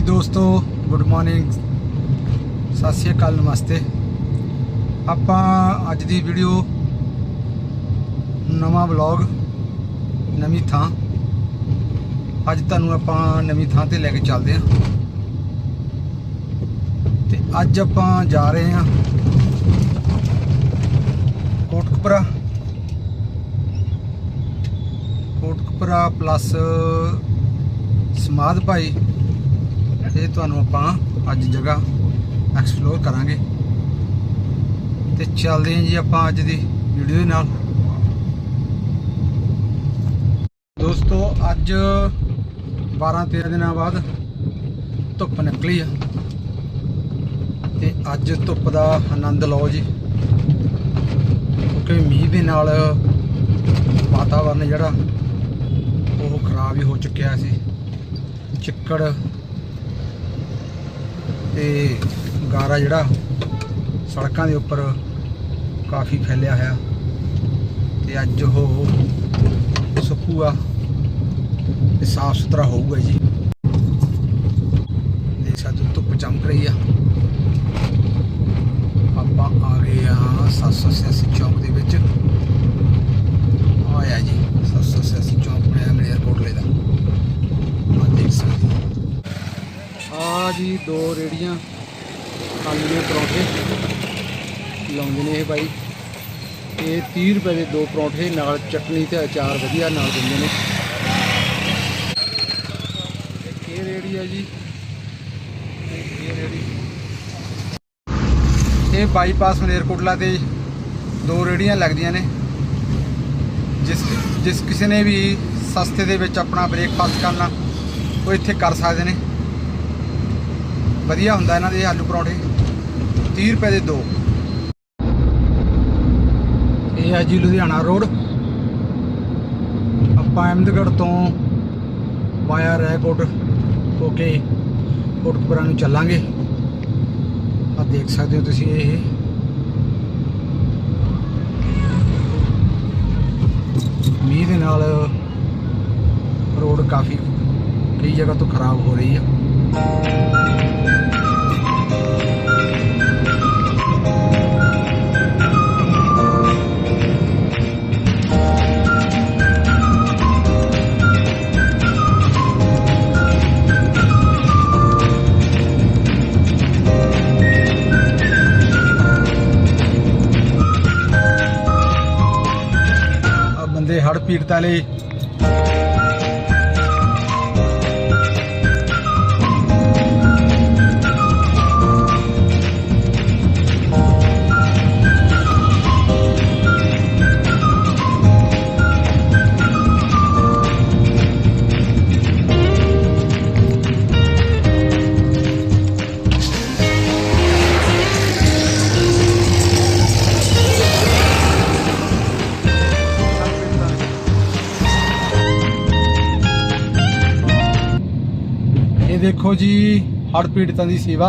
ਹਾਂਜੀ ਦੋਸਤੋ good morning ਸਤਿ ਸ਼੍ਰੀ ਅਕਾਲ, ਨਮਸਤੇ। ਆਪਾਂ ਅੱਜ ਦੀ ਵੀਡੀਓ ਨਵਾਂ ਵਲੌਗ ਨਵੀਂ ਥਾਂ। ਅੱਜ ਤੁਹਾਨੂੰ ਆਪਾਂ ਨਵੀਂ ਥਾਂ ਤੇ ਲੈ ਕੇ ਚੱਲਦੇ ਹਾਂ। ਤੇ ਅੱਜ ਆਪਾਂ ਜਾ ਰਹੇ ਹਾਂ ਕੋਟਕਪੁਰਾ। ਕੋਟਕਪੁਰਾ ਪਲੱਸ ਸਮਾਧ ਭਾਈ ਇਹ ਤੁਹਾਨੂੰ ਆਪਾਂ ਅੱਜ ਜਗ੍ਹਾ ਐਕਸਪਲੋਰ ਕਰਾਂਗੇ। ਤੇ ਚੱਲਦੇ ਹਾਂ ਜੀ ਆਪਾਂ ਅੱਜ ਦੀ ਵੀਡੀਓ ਦੇ ਨਾਲ। ਦੋਸਤੋ, ਅੱਜ 12 13 ਦਿਨਾਂ ਬਾਅਦ ਧੁੱਪ ਨਿਕਲੀ ਆ। ਤੇ ਅੱਜ ਧੁੱਪ ਦਾ ਆਨੰਦ ਲਓ ਜੀ। ਕਿਉਂਕਿ ਮੀਂਹ ਦੇ ਨਾਲ ਵਾਤਾਵਰਨ ਜਿਹੜਾ, ਉਹ ਖਰਾਬ ਹੀ ਹੋ ਚੁੱਕਿਆ ਸੀ। ਚਿੱਕੜ ਤੇ ਗਾਰਾ ਜਿਹੜਾ ਸੜਕਾਂ ਦੇ ਉੱਪਰ ਕਾਫੀ ਫੈਲਿਆ ਹੋਇਆ। ਤੇ ਅੱਜ ਉਹ ਸੁੱਕੂਗਾ ਤੇ ਸਾਫ਼ ਸੁਥਰਾ ਹੋਊਗਾ ਜੀ। ਦੇਖ ਸਕਦੇ ਹੋ, ਧੁੱਪ ਚਮਕ ਰਹੀ ਆ। ਆਪਾਂ ਆ ਗਏ ਆ 786 ਚੌਂਕ ਦੇ ਵਿੱਚ। ਆਇਆ ਜੀ 786 ਚੌਂਕ ਬਣਿਆ ਮੇਰੇ ਕੋਟਲੇ ਦਾ। ਆ ਦੇਖ ਸਕਦੇ ਆ ਜੀ ਦੋ ਰੇੜੀਆਂ ਆਲੂ ਦੇ ਪਰੌਂਠੇ। ਲਾਉਂਦੇ ਨੇ ਇਹ ਬਾਈ। ਇਹ 30 ਰੁਪਏ ਦੇ ਦੋ ਪਰੌਂਠੇ, ਨਾਲ ਚਟਨੀ ਤੇ ਅਚਾਰ ਵਧੀਆ ਨਾਲ ਦਿੰਦੇ ਨੇ। ਇਹ ਰੇੜੀ ਆ ਜੀ। ਇੱਕ ਇਹ ਰੇੜੀ। ਇਹ ਬਾਈਪਾਸ ਮਲੇਰਕੋਟਲਾ ਤੇ ਦੋ ਰੇੜੀਆਂ ਲੱਗਦੀਆਂ ਨੇ। ਜਿਸ ਜਿਸ ਕਿਸੇ ਨੇ ਵੀ ਸਸਤੇ ਦੇ ਵਿੱਚ ਆਪਣਾ ਬ੍ਰੇਕਫਾਸਟ ਕਰਨਾ, ਉਹ ਇੱਥੇ ਕਰ ਸਕਦੇ ਨੇ। ਵਧੀਆ ਹੁੰਦਾ ਇਹਨਾਂ ਦੇ ਆਲੂ ਪਰੌਂਠੇ। 30 ਰੁਪਏ ਦੇ ਦੋ। ਇਹ ਹੈ ਜੀ ਲੁਧਿਆਣਾ ਰੋਡ। ਆਪਾਂ ਅਹਿਮਦਗੜ੍ਹ ਤੋਂ ਵਾਇਆ ਰੈਕੋਟ ਹੋ ਕੇ ਕੋਟਕਪੁਰਾ ਨੂੰ ਚੱਲਾਂਗੇ। ਆ ਦੇਖ ਸਕਦੇ ਹੋ ਤੁਸੀਂ ਇਹ। ਮੀਂਹ ਦੇ ਨਾਲ ਰੋਡ ਕਾਫੀ ਕਈ ਜਗ੍ਹਾ ਤੋਂ ਖਰਾਬ ਹੋ ਰਹੀ ਆ। ਆ ਬੰਦੇ ਹੜ ਪੀੜਤਾਂ ਲਈ ਦੇਖੋ ਜੀ ਹੜ ਪੀੜਤਾਂ ਦੀ ਸੇਵਾ।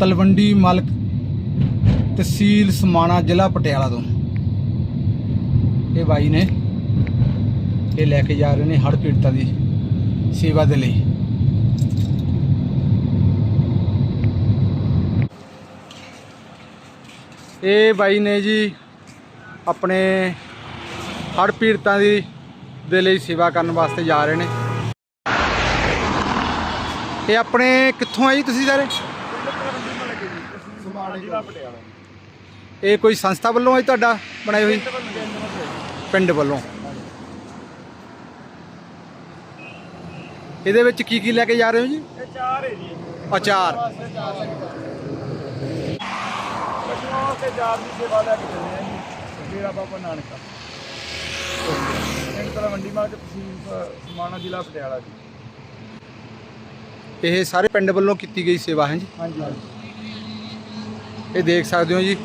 ਤਲਵੰਡੀ ਮਾਲਕ ਤਹਿਸੀਲ ਸਮਾਣਾ, ਜ਼ਿਲ੍ਹਾ ਪਟਿਆਲਾ ਤੋਂ। ਇਹ ਬਾਈ ਨੇ ਇਹ ਲੈ ਕੇ ਜਾ ਰਹੇ ਨੇ ਹੜ ਪੀੜਤਾਂ ਦੀ ਸੇਵਾ ਦੇ ਲਈ। ਇਹ ਬਾਈ ਨੇ ਜੀ ਆਪਣੇ ਹੜ ਪੀੜਤਾਂ ਦੀ ਦੇ ਲਈ ਸੇਵਾ ਕਰਨ ਵਾਸਤੇ ਜਾ ਰਹੇ ਨੇ। ਇਹ ਆਪਣੇ ਕਿੱਥੋਂ ਆ ਜੀ ਤੁਸੀਂ ਸਾਰੇ? ਇਹ ਕੋਈ ਸੰਸਥਾ ਵੱਲੋਂ ਹੈ ਤੁਹਾਡਾ ਬਣਾਈ ਹੋਈ? ਪਿੰਡ ਵੱਲੋਂ। ਇਹਦੇ ਵਿੱਚ ਕੀ ਕੀ ਲੈ ਕੇ ਜਾ ਰਹੇ ਹੋ ਜੀ? ਇਹ ਹੈ ਜੀ ਅਚਾਰ। ਪਸ਼ੂਆਂ ਤੇ ਜਾਤ ਦੀ ਸੇਵਾ ਲੈ ਕੇ ਚੱਲੇ ਆ ਜੀ ਡੇਰਾ ਬਾਬਾ ਨਾਨਕਾ ਪਿੰਡ ਤਲਵੰਡੀ ਮਾਰ ਤਹਿਸੀਲ ਸਮਾਣਾ ਜ਼ਿਲ੍ਹਾ ਪਟਿਆਲਾ ਜੀ। ਇਹ ਸਾਰੇ ਪਿੰਡ ਵੱਲੋਂ ਕੀਤੀ ਗਈ ਸੇਵਾ ਹੈ ਜੀ? ਹਾਂਜੀ ਇਹ ਦੇਖ ਸਕਦੇ ਹੋ ਜੀ।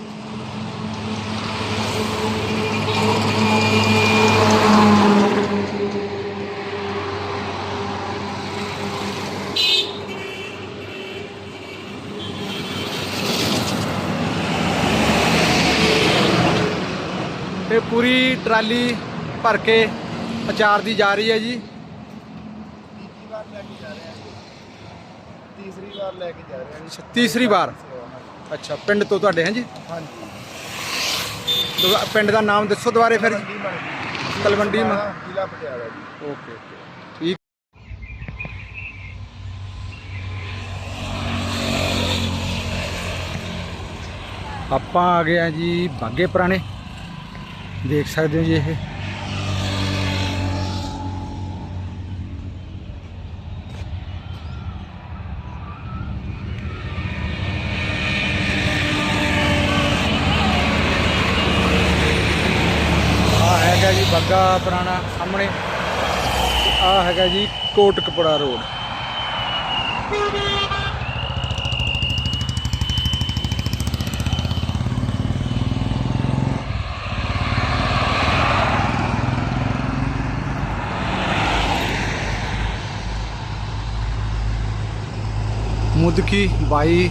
ਇਹ ਪੂਰੀ ਟਰਾਲੀ ਭਰ ਕੇ ਅਚਾਰ ਦੀ ਜਾ ਰਹੀ ਹੈ ਜੀ। ਤੀਸਰੀ ਵਾਰ ਲੈ ਕੇ ਜਾ ਰਹੇ ਹਾਂ ਜੀ। ਤੀਸਰੀ ਵਾਰ। ਅੱਛਾ ਪਿੰਡ ਤੋਂ ਤੁਹਾਡੇ ਹੈ ਜੀ? ਹਾਂਜੀ। ਦੁਆ- ਪਿੰਡ ਦਾ ਨਾਮ ਦੱਸੋ ਦੁਬਾਰੇ ਫਿਰ। ਤਲਵੰਡੀ ਮ- ਜ਼ਿਲ੍ਹਾ ਪਟਿਆਲਾ ਜੀ। Okay okay. ਠੀਕ ਆਪਾਂ ਆ ਗਏ ਆ ਜੀ ਬਾਗੇ ਪੁਰਾਣੇ। ਦੇਖ ਸਕਦੇ ਹੋ ਜੀ ਇਹ। ਲੱਗਾ ਪੁਰਾਣਾ ਸਾਹਮਣੇ। ਆ ਹੈਗਾ ਜੀ ਕੋਟਕਪੁਰਾ ਰੋਡ। ਮੁਦਕੀ ਬਾਈ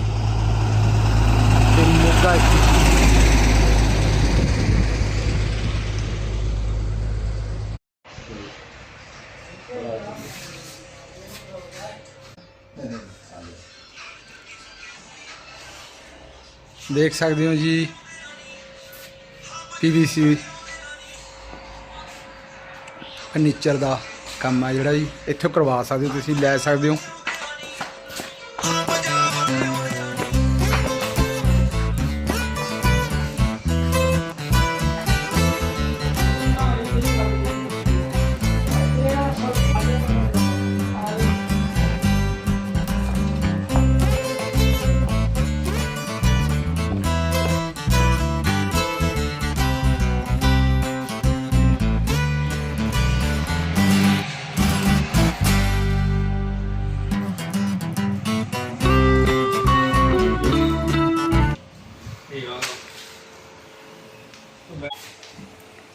ਦੇਖ ਸਕਦੇ ਹੋ ਜੀ। ਪੀਵੀਸੀ ਫਰਨੀਚਰ ਦਾ ਕੰਮ ਆ ਜਿਹੜਾ ਜੀ। ਇੱਥੋਂ ਕਰਵਾ ਸਕਦੇ ਹੋ ਤੁਸੀਂ, ਲੈ ਸਕਦੇ ਹੋ।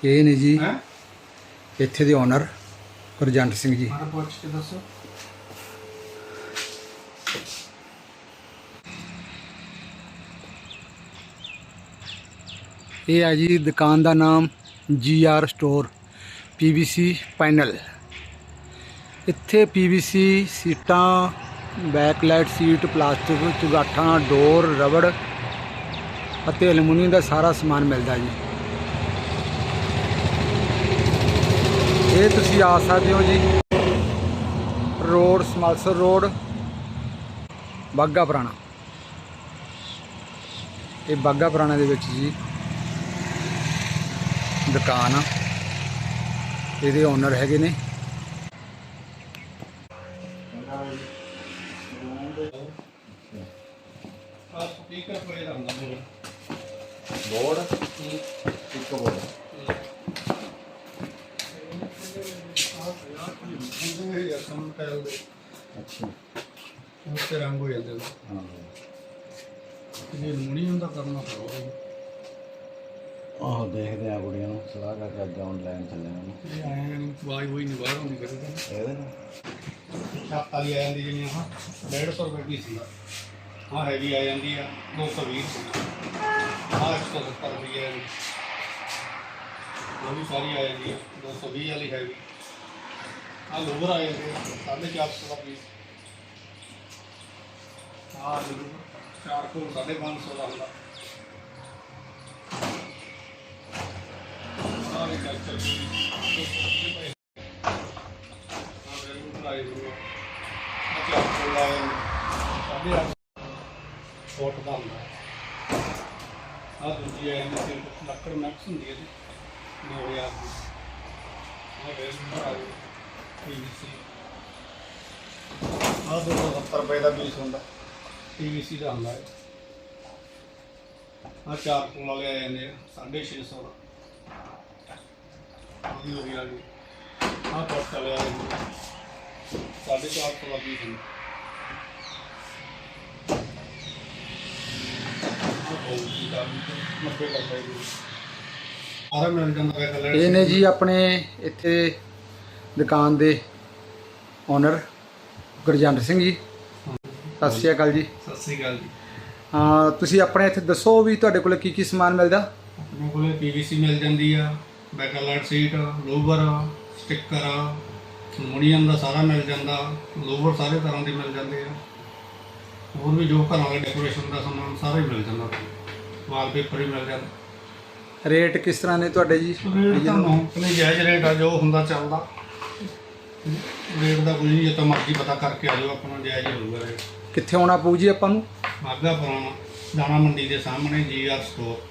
ਇਹ ਨੇ ਜੀ ਹੈ? ਇੱਥੇ ਦੇ ਓਨਰ ਗੁਰਜੰਟ ਸਿੰਘ ਜੀ। ਮਾਰ ਪੁੱਛ ਕੇ ਦੱਸੋ। ਇਹ ਹੈ ਜੀ ਦੁਕਾਨ ਦਾ ਨਾਮ G R store PVC panel. ਇੱਥੇ ਪੀਵੀਸੀ ਸੀਟਾਂ ਬੈਕਲਾਈਟ ਸੀਟ ਪਲਾਸਟਿਕ ਚੁਗਾਠਾਂ ਡੋਰ ਰਬੜ ਅਤੇ ਐਲੂਮੀਨੀਅਮ ਦਾ ਸਾਰਾ ਸਮਾਨ ਮਿਲਦਾ ਜੀ। ਇਹ ਤੁਸੀਂ ਆ ਸਕਦੇ ਹੋ ਜੀ। ਰੋਡ ਸਮਾਲਸਰ ਰੋਡ ਬਾਗਾ ਪੁਰਾਣਾ। ਇਹ ਬਾਗਾ ਪੁਰਾਣਾ ਦੇ ਵਿੱਚ ਜੀ ਦੁਕਾਨ ਆ। ਇਹਦੇ ਓਨਰ ਹੈਗੇ ਨੇ। ਸਪੀਕਰ ਪਰੇ ਦਾ ਹੁੰਦਾ ਮੇਰੇ। ਬੋਰਡ? ਇੱਕ ਬੋਰਡ। ਇਹ ਯਾਰ ਟੈਲ ਦੇ। ਅੱਛਾ। ਉਸ ਤੇ ਰੰਗ ਹੋ। ਜਾਂਦੇ ਨੇ ਹਾਂ ਇਹ ਅਲਮੂਨੀਅਮ ਦਾ ਕਰਨਾ ਪਊਗਾ ਆਹੋ ਦੇਖਦੇ ਆ ਕੁੜੀਆਂ ਨੂੰ ਸਲਾਹ ਕਰਕੇ ਅੱਜ ਆਨਲਾਈਨ ਚੱਲੇ ਨੂੰ ਇਹ ਆਏ ਨੇ ਵਾਈ ਹੋਈ ਨਹੀਂ ਬਾਹਰ ਹੁੰਦੀ ਤਾਂ ਇਹਦੇ ਨਾਲ? ਛੱਤ ਵਾਲੀ ਆ ਜਾਂਦੀ ਜਿਵੇਂ ਆਹ 150 ਰੁਪਏ ਦੀ ਸੀ ਆਹ ਹੈਵੀ ਆ ਜਾਂਦੀ ਆ 220 ਆਹ 170 ਰੁਪਏ ਆ ਉਹ ਵੀ ਸਾਰੀ ਆ ਜਾਂਦੀ ਆ 220 ਵਾਲੀ ਹੈਵੀ ਆਹ ਲੋਵਰ ਆ ਜਾਂਦੇ ਆ 450 ਦਾ ਪੀਸ ਆਹ ਲੋਵਰ 4 ਕੋਲ 550 ਦਾ ਹੁੰਦਾ ਆਹ ਵੀ ਕਲਚਰ ਦੀ 220 ਰੁਪਏ ਆਹ ਚਾਰ ਕੋਲ ਸਾਢੇ ਅੱਠ ਫੁੱਟ ਦਾ ਹੁੰਦਾ ਆਹ ਦੂਜੀ ਆ ਜਾਂਦੀ ਸੀ ਲੱਕੜ ਮੈਕਸ ਹੁੰਦੀ ਹੈ ਜੀ। 9000 ਦੀ। ਆਹ ਵੈਲੂ ਬਣਾ ਲਈ ਪੀਵੀਸੀ ਆਹ 270 ਰੁਪਏ ਦਾ ਪੀਸ ਹੁੰਦਾ। ਪੀਵੀਸੀ ਦਾ ਹੁੰਦਾ ਹੈ ਆਹ ਚਾਰ ਕੋਲ ਵਾਲੇ ਆ ਜਾਂਦੇ ਆ 650 ਦਾ। ਆਹ ਵੀ ਹੋ ਗਿਆ ਜੀ। ਆਹ ਫੁੱਟ ਵਾਲੇ ਆ ਜਾਂਦੇ ਆ ਸਾਢੇ ਚਾਰ ਸੌ ਦਾ ਪੀਸ ਹੁੰਦਾ। ਸਾਰਾ ਮਿਲ ਜਾਂਦਾ ਹੈ ਕਲਰ ਇਹ ਨੇ ਜੀ ਆਪਣੇ ਇੱਥੇ ਦੁਕਾਨ ਦੇ ਓਨਰ ਗੁਰਜੰਟ ਸਿੰਘ ਜੀ। ਸਤਿ ਸ਼੍ਰੀ ਅਕਾਲ ਜੀ। ਸਤਿ ਸ੍ਰੀ ਅਕਾਲ ਜੀ। ਹਾਂ ਤੁਸੀਂ ਆਪਣੇ ਇੱਥੇ ਦੱਸੋ ਵੀ ਤੁਹਾਡੇ ਕੋਲ ਕੀ ਕੀ ਸਮਾਨ ਮਿਲਦਾ? ਆਪਣੇ ਕੋਲੇ ਪੀਵੀਸੀ ਮਿਲ ਜਾਂਦੀ ਆ backlight sheet lower sticker aluminium ਦਾ ਸਾਰਾ ਮਿਲ ਜਾਂਦਾ ਲੋਵਰ ਸਾਰੇ ਤਰ੍ਹਾਂ ਦੇ ਮਿਲ ਜਾਂਦੇ ਆ। ਹੋਰ ਵੀ ਜੋ ਘਰਾਂ ਦੇ ਡੈਕੋਰੇਸ਼ਨ ਦਾ ਸਮਾਨ ਸਾਰਾ ਹੀ ਮਿਲ ਜਾਂਦਾ ਵਾਲਪੇਪਰ ਵੀ ਮਿਲ ਜਾਂਦਾ। ਰੇਟ ਕਿਸ ਤਰ੍ਹਾਂ ਨੇ ਤੁਹਾਡੇ ਜੀ? ਰੇਟ ਤਾਂ ਜਾਇਜ਼ ਰੇਟ ਆ ਜੋ ਹੁੰਦਾ ਚੱਲਦਾ। ਰੇਟ ਦਾ ਕੋਈ ਨਹੀਂ ਜੇ ਤਾਂ ਮਰਜ਼ੀ ਪਤਾ ਕਰਕੇ ਆ ਜਾਓ ਆਪਣਾ ਜਾਇਜ਼ ਹੀ ਹੋਊਗਾ ਰੇਟ ਕਿੱਥੇ ਆਉਣਾ ਪਊ ਜੀ ਆਪਾਂ ਨੂੰ? ਮਾਗਾ ਪੁਰਾਣਾ ਦਾਣਾ ਮੰਡੀ ਦੇ ਸਾਹਮਣੇ ਜੀਆਰ ਸਟੋਰ